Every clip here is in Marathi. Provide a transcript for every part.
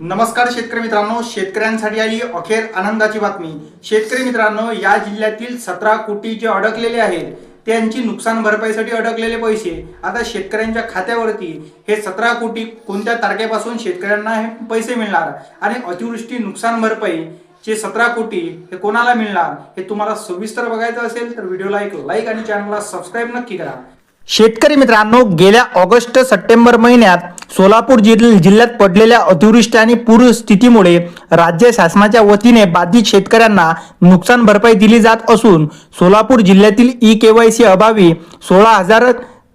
नमस्कार शेतकरी मित्रांनो शेतकऱ्यांसाठी आली अखेर आनंदाची बातमी. शेतकरी मित्रांनो या जिल्ह्यातील सतरा कोटी जे अडकलेले आहेत त्यांची नुकसान भरपाईसाठी अडकलेले पैसे. आता शेतकऱ्यांच्या खात्यावरती हे सतरा कोटी कोणत्या तारखेपासून शेतकऱ्यांना हे पैसे मिळणार? आणि अतिवृष्टी नुकसान भरपाई जे सतरा कोटी हे कोणाला मिळणार हे तुम्हाला सविस्तर बघायचं असेल तर व्हिडिओला एक लाईक आणि चॅनलला सबस्क्राईब नक्की करा. शेतकरी मित्रांनो गेल्या ऑगस्ट सप्टेंबर महिन्यात सोलापूर जिल्ह- जिल्ह्यात पडलेल्या अतिवृष्टी आणि पूरस्थितीमुळे राज्य शासनाच्या वतीने बाधित शेतकऱ्यांना नुकसान भरपाई दिली जात असून सोलापूर जिल्ह्यातील ई केवायसी अभावी सोळा हजार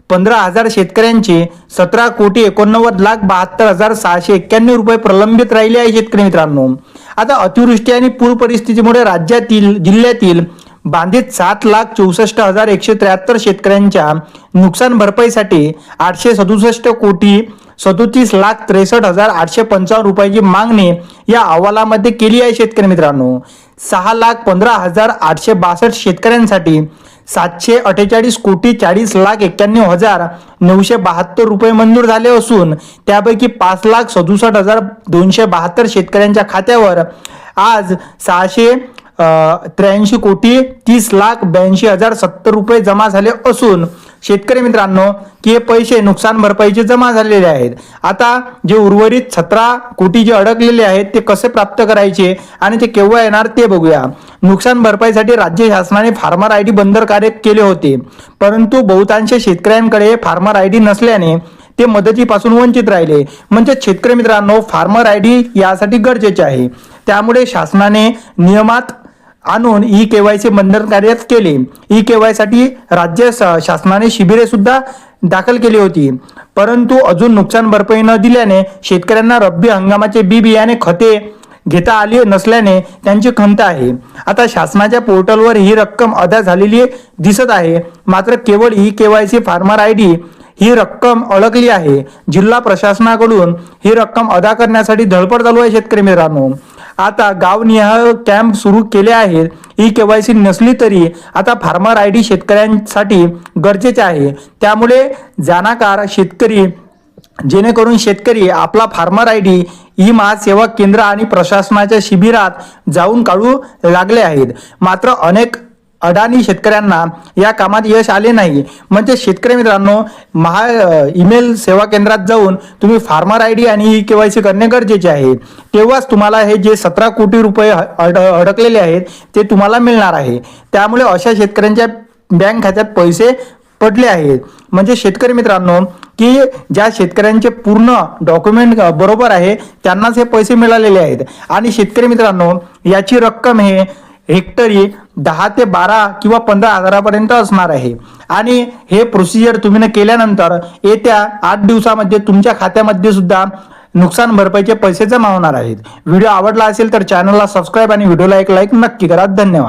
पंधरा हजार शेतकऱ्यांचे सतरा कोटी एकोणनव्वद लाख बहात्तर हजार सहाशे एक्क्याण्णव रुपये प्रलंबित राहिले आहे शेतकरी मित्रांनो. आता अतिवृष्टी आणि पूर परिस्थितीमुळे राज्यातील जिल्ह्यातील बांधित सात लाख चौसष्ट हजार एकशे त्र्याहत्तर शेतकऱ्यांच्या नुकसान भरपाईसाठी आठशे सदुसष्ट कोटी सदोतीस लाख त्रेसष्ट हजार आठशे पंचावन्न रुपयाची मागणी या अहवालामध्ये केली आहे शेतकरी मित्रांनो. सहा लाख पंधरा हजार आठशे बासष्ट शेतकऱ्यांसाठी सातशे अठ्ठेचाळीस कोटी चाळीस लाख एक्क्याण्णव हजार नऊशे बहात्तर रुपये मंजूर झाले असून त्यापैकी पाच लाख सदुसष्ट हजार दोनशे बहात्तर शेतकऱ्यांच्या खात्यावर आज सहाशे त्र्याऐंशी कोटी तीस लाख ब्याऐंशी हजार सत्तर रुपये जमा झाले असून शेतकरी मित्रांनो की हे पैसे नुकसान भरपाईचे जमा झालेले आहेत. आता जे उर्वरित सतरा कोटी जे अडकलेले आहेत ते कसे प्राप्त करायचे आणि ते केव्हा येणार ते बघूया. नुकसान भरपाईसाठी राज्य शासनाने फार्मर आय डी बंदर कार्य केले होते. परंतु बहुतांश शेतकऱ्यांकडे फार्मर आय डी नसल्याने ते मदतीपासून वंचित राहिले. म्हणजे शेतकरी मित्रांनो फार्मर आय डी यासाठी गरजेचे आहे. त्यामुळे शासनाने नियमात आणून ई केवायसी बंधनकार्यात केले. ई केवायसाठी राज्य शासनाने शिबिरे सुद्धा दाखल केली होती. परंतु अजून नुकसान भरपाई न दिल्याने शेतकऱ्यांना रब्बी हंगामाचे बी बियाणे खते घेता आली नसल्याने त्यांची खंत आहे. आता शासनाच्या पोर्टलवर ही रक्कम अदा झालेली दिसत आहे. मात्र केवळ e KYC farmer I D ही रक्कम अडकली आहे. जिल्हा प्रशासनाकडून ही रक्कम अदा करण्यासाठी धडपड चालू आहे शेतकरी मित्रांनो. आता गावनिहाय कॅम्प सुरू केले आहेत. ई केवायसी नसली तरी आता फार्मर आय डी शेतकऱ्यांसाठी गरजेचे आहे. त्यामुळे जाणाकार शेतकरी जेणेकरून शेतकरी आपला फार्मर आय डी ई महासेवा केंद्र आणि प्रशासनाच्या शिबिरात जाऊन काढू लागले आहेत. मात्र अनेक अडाणी शेतकऱ्यांना या कामात यश आले नाही. म्हणजे शेतकरी मित्रांनो महा ईमेल सेवा केंद्रात जाऊन तुम्ही फार्मर आय डी आणि ई के वाय सी करणे गरजेचे आहे. तेव्हाच तुम्हाला हे जे सतरा कोटी रुपये अड अडकलेले आहेत ते तुम्हाला मिळणार आहे. त्यामुळे अशा शेतकऱ्यांच्या बँक खात्यात पैसे पडले आहेत. म्हणजे शेतकरी मित्रांनो की ज्या शेतकऱ्यांचे पूर्ण डॉक्युमेंट बरोबर आहे त्यांनाच हे पैसे मिळालेले आहेत. आणि शेतकरी मित्रांनो याची रक्कम हे हेक्टरी दहा ते बारा किंवा पंधरा हजारापर्यंत असणार आहे. आणि हे प्रोसिजर तुम्ही केल्यानंतर येत्या आठ दिवसामध्ये तुमच्या खात्यामध्ये सुद्धा नुकसान भरपाईचे पैसे जमा होणार आहेत. व्हिडिओ आवडला असेल तर चॅनलला सबस्क्राईब आणि व्हिडिओला एक लाईक नक्की करा. धन्यवाद.